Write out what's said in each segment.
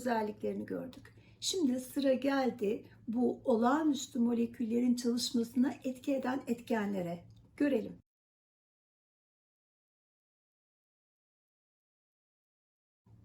özelliklerini gördük. Şimdi sıra geldi bu olağanüstü moleküllerin çalışmasına etki eden etkenlere. Görelim.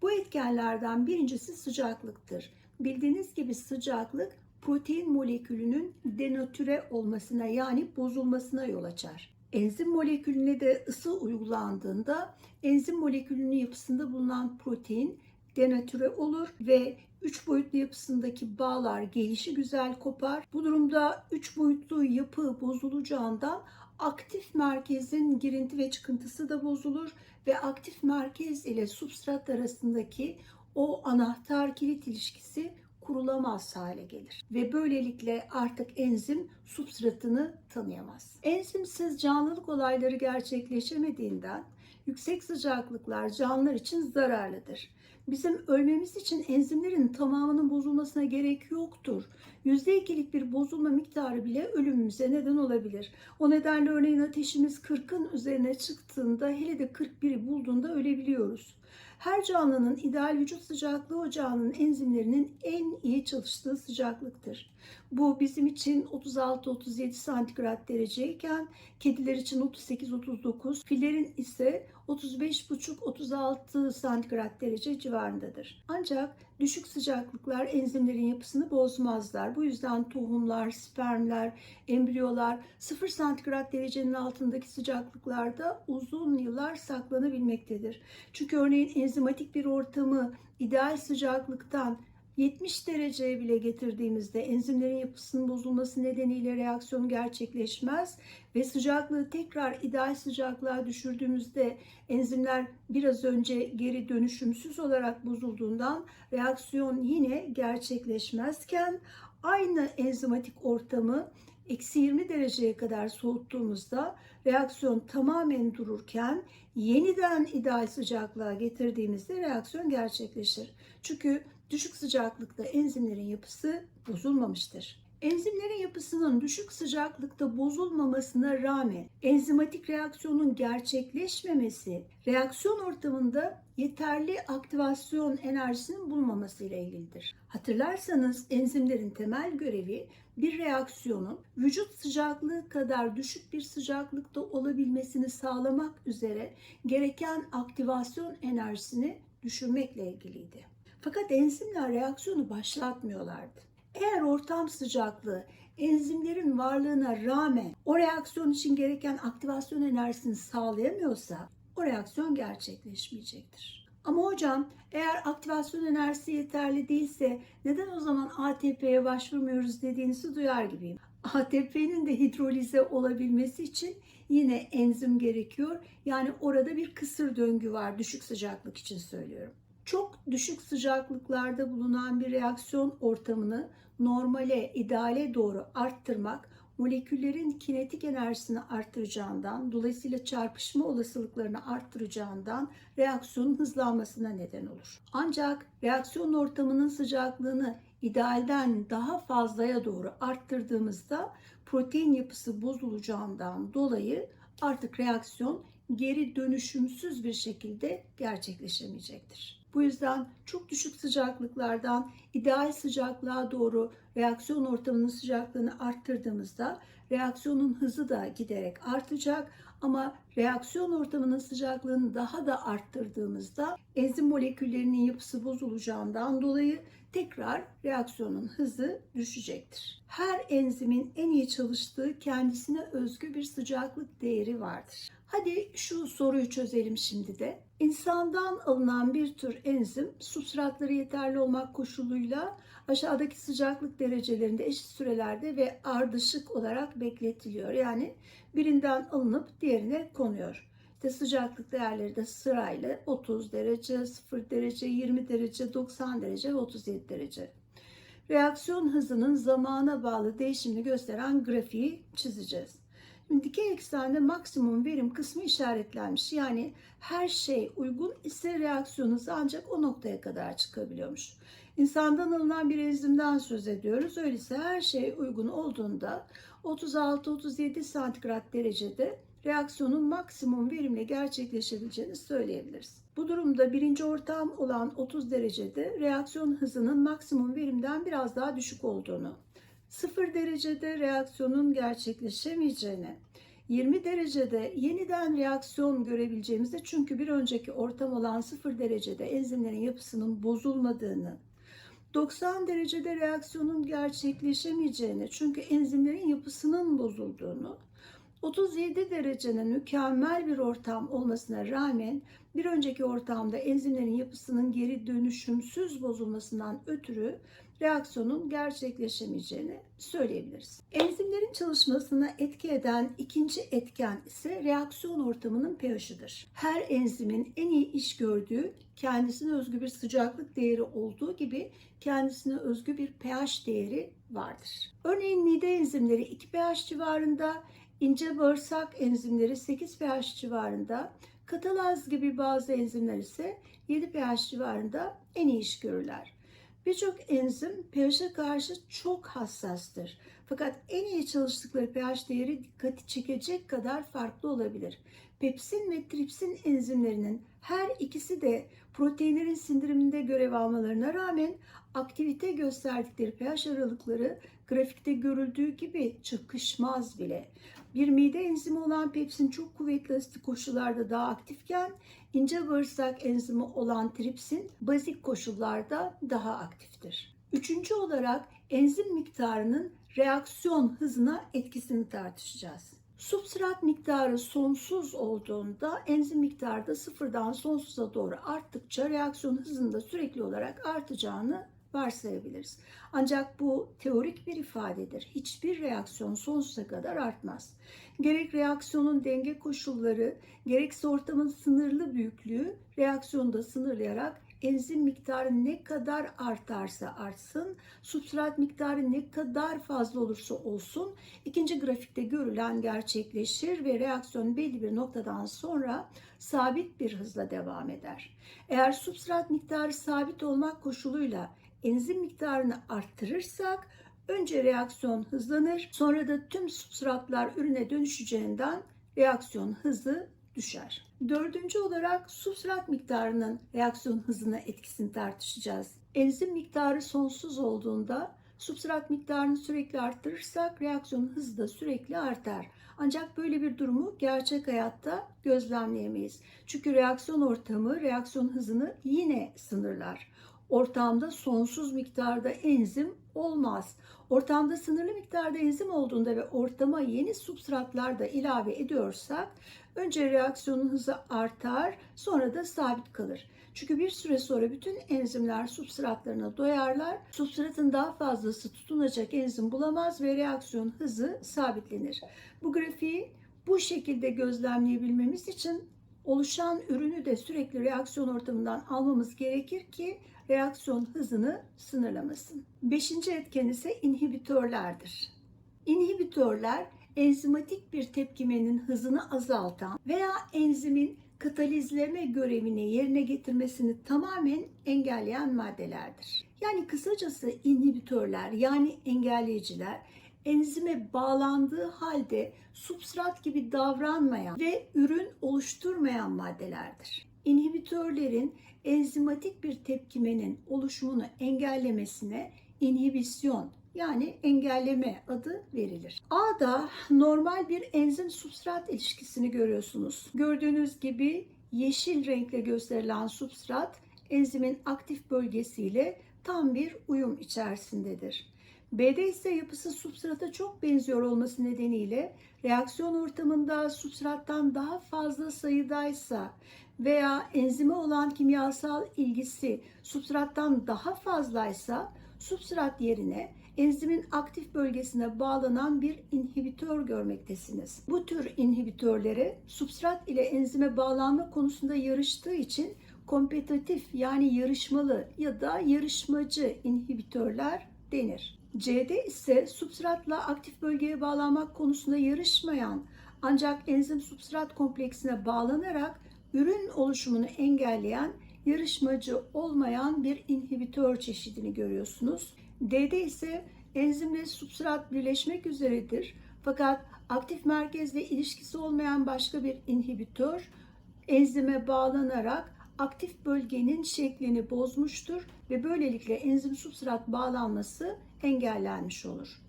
Bu etkenlerden birincisi sıcaklıktır. Bildiğiniz gibi sıcaklık protein molekülünün denatüre olmasına yani bozulmasına yol açar. Enzim molekülüne de ısı uygulandığında enzim molekülünün yapısında bulunan protein denatüre olur ve 3 boyutlu yapısındaki bağlar gelişi güzel kopar. Bu durumda 3 boyutlu yapı bozulacağından aktif merkezin girinti ve çıkıntısı da bozulur ve aktif merkez ile substrat arasındaki o anahtar kilit ilişkisi kurulamaz hale gelir ve böylelikle artık enzim substratını tanıyamaz. Enzimsiz canlılık olayları gerçekleşemediğinden yüksek sıcaklıklar canlılar için zararlıdır. Bizim ölmemiz için enzimlerin tamamının bozulmasına gerek yoktur. %2'lik bir bozulma miktarı bile ölümümüze neden olabilir. O nedenle örneğin ateşimiz 40'ın üzerine çıktığında hele de 41'i bulduğunda ölebiliyoruz. Her canlının ideal vücut sıcaklığı o canlının enzimlerinin en iyi çalıştığı sıcaklıktır. Bu bizim için 36-37 santigrat dereceyken kediler için 38-39, fillerin ise 35,5-36 santigrat derece civarındadır. Ancak düşük sıcaklıklar enzimlerin yapısını bozmazlar. Bu yüzden tohumlar, spermler, embriyolar 0 santigrat derecenin altındaki sıcaklıklarda uzun yıllar saklanabilmektedir. Çünkü örneğin enzimatik bir ortamı ideal sıcaklıktan 70 dereceye bile getirdiğimizde enzimlerin yapısının bozulması nedeniyle reaksiyon gerçekleşmez ve sıcaklığı tekrar ideal sıcaklığa düşürdüğümüzde enzimler biraz önce geri dönüşümsüz olarak bozulduğundan reaksiyon yine gerçekleşmezken aynı enzimatik ortamı eksi 20 dereceye kadar soğuttuğumuzda reaksiyon tamamen dururken yeniden ideal sıcaklığa getirdiğimizde reaksiyon gerçekleşir. Çünkü düşük sıcaklıkta enzimlerin yapısı bozulmamıştır. Enzimlerin yapısının düşük sıcaklıkta bozulmamasına rağmen enzimatik reaksiyonun gerçekleşmemesi, reaksiyon ortamında yeterli aktivasyon enerjisinin bulunmaması ile ilgilidir. Hatırlarsanız enzimlerin temel görevi bir reaksiyonun vücut sıcaklığı kadar düşük bir sıcaklıkta olabilmesini sağlamak üzere gereken aktivasyon enerjisini düşürmekle ilgiliydi. Fakat enzimler reaksiyonu başlatmıyorlardı. Eğer ortam sıcaklığı enzimlerin varlığına rağmen o reaksiyon için gereken aktivasyon enerjisini sağlayamıyorsa o reaksiyon gerçekleşmeyecektir. Ama hocam eğer aktivasyon enerjisi yeterli değilse neden o zaman ATP'ye başvurmuyoruz dediğinizi duyar gibiyim. ATP'nin de hidrolize olabilmesi için yine enzim gerekiyor. Yani orada bir kısır döngü var düşük sıcaklık için söylüyorum çok düşük sıcaklıklarda bulunan bir reaksiyon ortamını normale, ideale doğru arttırmak moleküllerin kinetik enerjisini arttıracağından, dolayısıyla çarpışma olasılıklarını arttıracağından reaksiyonun hızlanmasına neden olur. Ancak reaksiyon ortamının sıcaklığını idealden daha fazlaya doğru arttırdığımızda protein yapısı bozulacağından dolayı artık reaksiyon geri dönüşümsüz bir şekilde gerçekleşemeyecektir. Bu yüzden çok düşük sıcaklıklardan ideal sıcaklığa doğru reaksiyon ortamının sıcaklığını arttırdığımızda reaksiyonun hızı da giderek artacak ama reaksiyon ortamının sıcaklığını daha da arttırdığımızda enzim moleküllerinin yapısı bozulacağından dolayı tekrar reaksiyonun hızı düşecektir. Her enzimin en iyi çalıştığı kendisine özgü bir sıcaklık değeri vardır. Hadi şu soruyu çözelim şimdi de. İnsandan alınan bir tür enzim substratları yeterli olmak koşuluyla aşağıdaki sıcaklık derecelerinde eşit sürelerde ve ardışık olarak bekletiliyor. Yani birinden alınıp diğerine konuyor. İşte sıcaklık değerleri de sırayla 30 derece, 0 derece, 20 derece, 90 derece ve 37 derece. Reaksiyon hızının zamana bağlı değişimini gösteren grafiği çizeceğiz. Dikey eksende maksimum verim kısmı işaretlenmiş. Yani her şey uygun ise reaksiyon hızı ancak o noktaya kadar çıkabiliyormuş. İnsandan alınan bir enzimden söz ediyoruz. Öyleyse her şey uygun olduğunda 36-37 santigrat derecede reaksiyonun maksimum verimle gerçekleşebileceğini söyleyebiliriz. Bu durumda birinci ortam olan 30 derecede reaksiyon hızının maksimum verimden biraz daha düşük olduğunu, 0 derecede reaksiyonun gerçekleşemeyeceğini, 20 derecede yeniden reaksiyon görebileceğimizi çünkü bir önceki ortam olan 0 derecede enzimlerin yapısının bozulmadığını, 90 derecede reaksiyonun gerçekleşemeyeceğini çünkü enzimlerin yapısının bozulduğunu, 37 derecenin mükemmel bir ortam olmasına rağmen bir önceki ortamda enzimlerin yapısının geri dönüşümsüz bozulmasından ötürü reaksiyonun gerçekleşemeyeceğini söyleyebiliriz. Enzimlerin çalışmasına etki eden ikinci etken ise reaksiyon ortamının pH'ıdır. Her enzimin en iyi iş gördüğü kendisine özgü bir sıcaklık değeri olduğu gibi kendisine özgü bir pH değeri vardır. Örneğin mide enzimleri 2 pH civarında, ince bağırsak enzimleri 8 pH civarında, katalaz gibi bazı enzimler ise 7 pH civarında en iyi iş görürler. Birçok enzim pH'e karşı çok hassastır. Fakat en iyi çalıştıkları pH değeri dikkati çekecek kadar farklı olabilir. Pepsin ve tripsin enzimlerinin her ikisi de proteinlerin sindiriminde görev almalarına rağmen aktivite gösterdikleri pH aralıkları grafikte görüldüğü gibi çıkışmaz bile. Bir mide enzimi olan pepsin çok kuvvetli asitli koşullarda daha aktifken ince bağırsak enzimi olan tripsin bazik koşullarda daha aktiftir. Üçüncü olarak enzim miktarının reaksiyon hızına etkisini tartışacağız. Substrat miktarı sonsuz olduğunda enzim miktarı da sıfırdan sonsuza doğru arttıkça reaksiyon hızında sürekli olarak artacağını varsayabiliriz. Ancak bu teorik bir ifadedir. Hiçbir reaksiyon sonsuza kadar artmaz. Gerek reaksiyonun denge koşulları, gerekse ortamın sınırlı büyüklüğü reaksiyonu da sınırlayarak enzim miktarı ne kadar artarsa artsın, substrat miktarı ne kadar fazla olursa olsun ikinci grafikte görülen gerçekleşir ve reaksiyon belli bir noktadan sonra sabit bir hızla devam eder. Eğer substrat miktarı sabit olmak koşuluyla enzim miktarını arttırırsak önce reaksiyon hızlanır, sonra da tüm substratlar ürüne dönüşeceğinden reaksiyon hızı düşer. Dördüncü olarak substrat miktarının reaksiyon hızına etkisini tartışacağız. Enzim miktarı sonsuz olduğunda substrat miktarını sürekli arttırırsak reaksiyon hızı da sürekli artar. Ancak böyle bir durumu gerçek hayatta gözlemleyemeyiz. Çünkü reaksiyon ortamı reaksiyon hızını yine sınırlar. Ortamda sonsuz miktarda enzim olmaz. Ortamda sınırlı miktarda enzim olduğunda ve ortama yeni substratlar da ilave ediyorsak önce reaksiyonun hızı artar sonra da sabit kalır. Çünkü bir süre sonra bütün enzimler substratlarına doyarlar. Substratın daha fazlası tutunacak enzim bulamaz ve reaksiyon hızı sabitlenir. Bu grafiği bu şekilde gözlemleyebilmemiz için oluşan ürünü de sürekli reaksiyon ortamından almamız gerekir ki reaksiyon hızını sınırlamasın. Beşinci etken ise inhibitörlerdir. İnhibitörler enzimatik bir tepkimenin hızını azaltan veya enzimin katalizleme görevini yerine getirmesini tamamen engelleyen maddelerdir. Yani kısacası inhibitörler yani engelleyiciler enzime bağlandığı halde substrat gibi davranmayan ve ürün oluşturmayan maddelerdir. İnhibitörlerin enzimatik bir tepkimenin oluşumunu engellemesine inhibisyon yani engelleme adı verilir. A'da normal bir enzim substrat ilişkisini görüyorsunuz. Gördüğünüz gibi yeşil renkle gösterilen substrat enzimin aktif bölgesiyle tam bir uyum içerisindedir. B'de ise yapısı substrata çok benziyor olması nedeniyle reaksiyon ortamında substrattan daha fazla sayıdaysa veya enzime olan kimyasal ilgisi substrattan daha fazlaysa substrat yerine enzimin aktif bölgesine bağlanan bir inhibitör görmektesiniz. Bu tür inhibitörlere substrat ile enzime bağlanma konusunda yarıştığı için kompetitif yani yarışmalı ya da yarışmacı inhibitörler denir. C'de ise substratla aktif bölgeye bağlanmak konusunda yarışmayan ancak enzim substrat kompleksine bağlanarak ürün oluşumunu engelleyen yarışmacı olmayan bir inhibitör çeşidini görüyorsunuz. D'de ise enzimle substrat birleşmek üzeredir. Fakat aktif merkezle ilişkisi olmayan başka bir inhibitör enzime bağlanarak aktif bölgenin şeklini bozmuştur ve böylelikle enzim substrat bağlanması engellenmiş olur.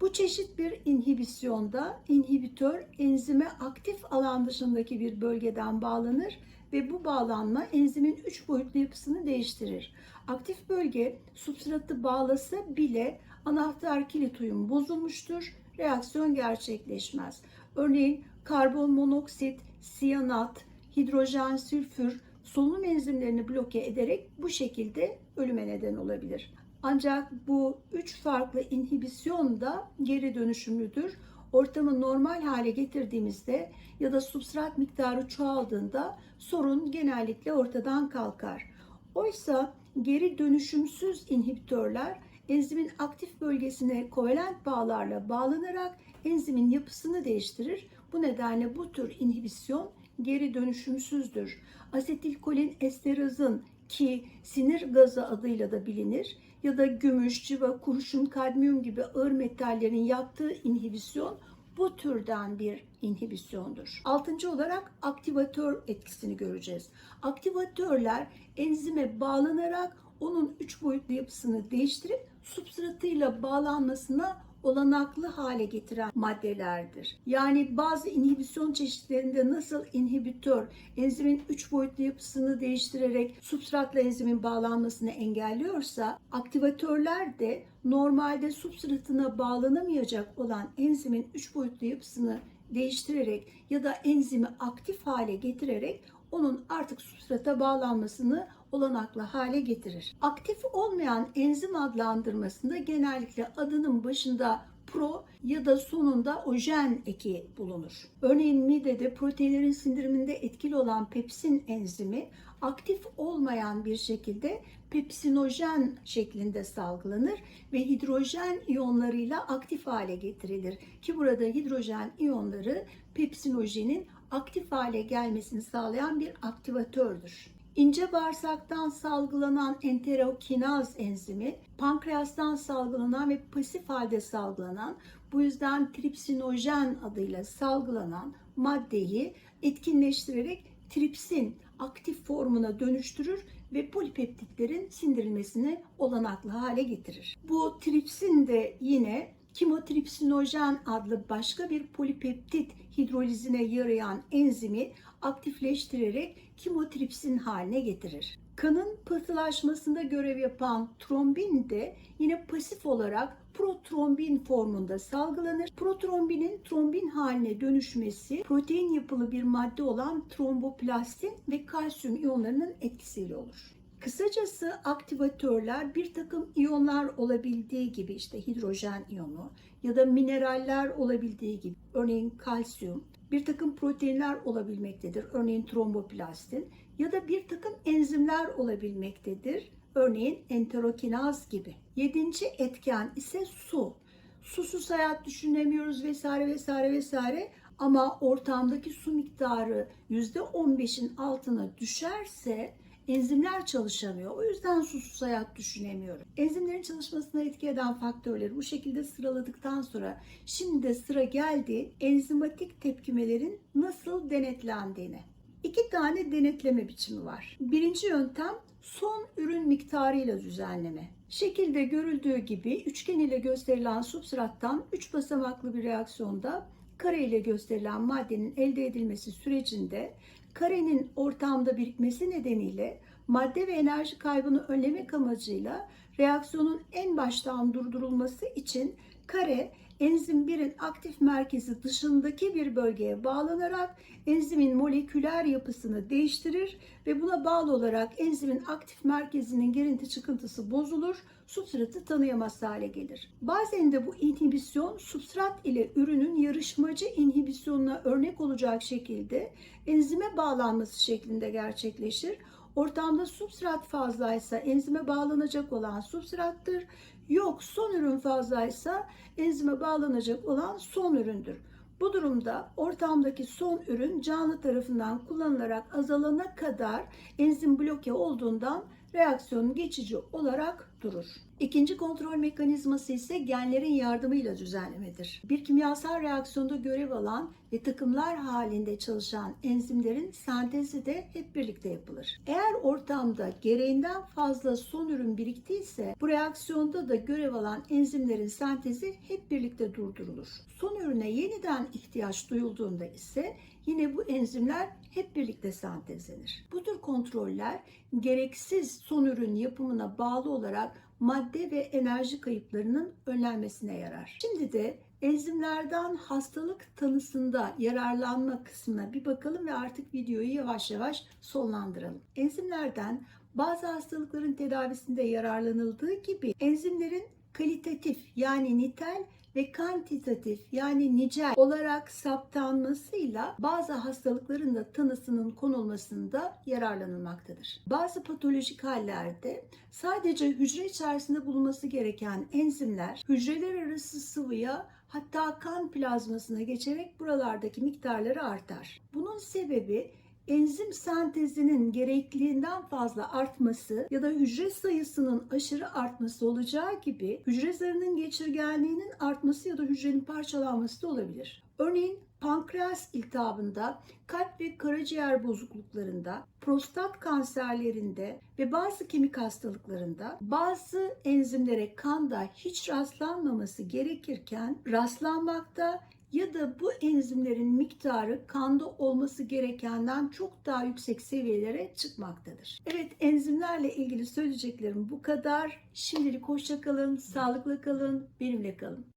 Bu çeşit bir inhibisyonda inhibitör enzime aktif alan dışındaki bir bölgeden bağlanır ve bu bağlanma enzimin üç boyutlu yapısını değiştirir. Aktif bölge substratı bağlasa bile anahtar kilit uyum bozulmuştur, reaksiyon gerçekleşmez. Örneğin karbon monoksit, siyanat, hidrojen sülfür solunum enzimlerini bloke ederek bu şekilde ölüme neden olabilir. Ancak bu üç farklı inhibisyon da geri dönüşümlüdür. Ortamı normal hale getirdiğimizde ya da substrat miktarı çoğaldığında sorun genellikle ortadan kalkar. Oysa geri dönüşümsüz inhibitörler enzimin aktif bölgesine kovalent bağlarla bağlanarak enzimin yapısını değiştirir. Bu nedenle bu tür inhibisyon geri dönüşümsüzdür. Asetilkolin esterazın ki sinir gazı adıyla da bilinir ya da gümüş, civa, kurşun, kadmiyum gibi ağır metallerin yaptığı inhibisyon bu türden bir inhibisyondur. Altıncı olarak aktivatör etkisini göreceğiz. Aktivatörler enzime bağlanarak onun üç boyutlu yapısını değiştirip substratıyla bağlanmasına olanaklı hale getiren maddelerdir. Yani bazı inhibisyon çeşitlerinde nasıl inhibitör enzimin üç boyutlu yapısını değiştirerek substratla enzimin bağlanmasını engelliyorsa aktivatörler de normalde substratına bağlanamayacak olan enzimin üç boyutlu yapısını değiştirerek ya da enzimi aktif hale getirerek onun artık substrata bağlanmasını olanaklı hale getirir. Aktif olmayan enzim adlandırmasında genellikle adının başında pro ya da sonunda ojen eki bulunur. Örneğin midede proteinlerin sindiriminde etkili olan pepsin enzimi aktif olmayan bir şekilde pepsinojen şeklinde salgılanır ve hidrojen iyonlarıyla aktif hale getirilir. Ki burada hidrojen iyonları pepsinojenin aktif hale gelmesini sağlayan bir aktivatördür. İnce bağırsaktan salgılanan enterokinaz enzimi, pankreastan salgılanan ve pasif halde salgılanan, bu yüzden tripsinojen adıyla salgılanan maddeyi etkinleştirerek tripsin aktif formuna dönüştürür ve polipeptitlerin sindirilmesini olanaklı hale getirir. Bu tripsin de yine kimotripsinojen adlı başka bir polipeptit hidrolizine yarayan enzimi aktifleştirerek kimotripsin haline getirir. Kanın pıhtılaşmasında görev yapan trombin de yine pasif olarak protrombin formunda salgılanır. Protrombinin trombin haline dönüşmesi protein yapılı bir madde olan tromboplastin ve kalsiyum iyonlarının etkisiyle olur. Kısacası aktivatörler bir takım iyonlar olabildiği gibi işte hidrojen iyonu ya da mineraller olabildiği gibi örneğin kalsiyum, bir takım proteinler olabilmektedir örneğin tromboplastin ya da bir takım enzimler olabilmektedir örneğin enterokinaz gibi. Yedinci etken ise su. Susuz hayat düşünemiyoruz vesaire vesaire vesaire ama ortamdaki su miktarı %15'in altına düşerse enzimler çalışamıyor. O yüzden susuz hayat düşünemiyorum. Enzimlerin çalışmasına etki eden faktörleri bu şekilde sıraladıktan sonra şimdi de sıra geldi enzimatik tepkimelerin nasıl denetlendiğine. İki tane denetleme biçimi var. Birinci yöntem son ürün miktarıyla düzenleme. Şekilde görüldüğü gibi üçgen ile gösterilen substrattan 3 basamaklı bir reaksiyonda kare ile gösterilen maddenin elde edilmesi sürecinde karenin ortamda birikmesi nedeniyle madde ve enerji kaybını önlemek amacıyla reaksiyonun en baştan durdurulması için kare enzim 1'in aktif merkezi dışındaki bir bölgeye bağlanarak enzimin moleküler yapısını değiştirir ve buna bağlı olarak enzimin aktif merkezinin girinti çıkıntısı bozulur, substratı tanıyamaz hale gelir. Bazen de bu inhibisyon substrat ile ürünün yarışmacı inhibisyonuna örnek olacak şekilde enzime bağlanması şeklinde gerçekleşir. Ortamda substrat fazlaysa enzime bağlanacak olan substrattır. Yok son ürün fazlaysa enzime bağlanacak olan son üründür. Bu durumda ortamdaki son ürün canlı tarafından kullanılarak azalana kadar enzim bloke olduğundan reaksiyon geçici olarak tutturur. İkinci kontrol mekanizması ise genlerin yardımıyla düzenlemedir. Bir kimyasal reaksiyonda görev alan ve takımlar halinde çalışan enzimlerin sentezi de hep birlikte yapılır. Eğer ortamda gereğinden fazla son ürün biriktiyse bu reaksiyonda da görev alan enzimlerin sentezi hep birlikte durdurulur. Son ürüne yeniden ihtiyaç duyulduğunda ise yine bu enzimler hep birlikte sentezlenir. Bu tür kontroller gereksiz son ürün yapımına bağlı olarak madde ve enerji kayıplarının önlenmesine yarar. Şimdi de enzimlerden hastalık tanısında yararlanma kısmına bir bakalım ve artık videoyu yavaş yavaş sonlandıralım. Enzimlerden bazı hastalıkların tedavisinde yararlanıldığı gibi enzimlerin kalitatif yani nitel ve kantitatif yani nicel olarak saptanmasıyla bazı hastalıkların da tanısının konulmasında yararlanılmaktadır. Bazı patolojik hallerde sadece hücre içerisinde bulunması gereken enzimler hücreler arası sıvıya hatta kan plazmasına geçerek buralardaki miktarları artar. Bunun sebebi enzim sentezinin gerekliliğinden fazla artması ya da hücre sayısının aşırı artması olacağı gibi hücre zarının geçirgenliğinin artması ya da hücrenin parçalanması da olabilir. Örneğin pankreas iltihabında, kalp ve karaciğer bozukluklarında, prostat kanserlerinde ve bazı kemik hastalıklarında bazı enzimlere kanda hiç rastlanmaması gerekirken rastlanmakta ya da bu enzimlerin miktarı kanda olması gerekenden çok daha yüksek seviyelere çıkmaktadır. Evet enzimlerle ilgili söyleyeceklerim bu kadar. Şimdilik hoşça kalın, sağlıklı kalın, benimle kalın.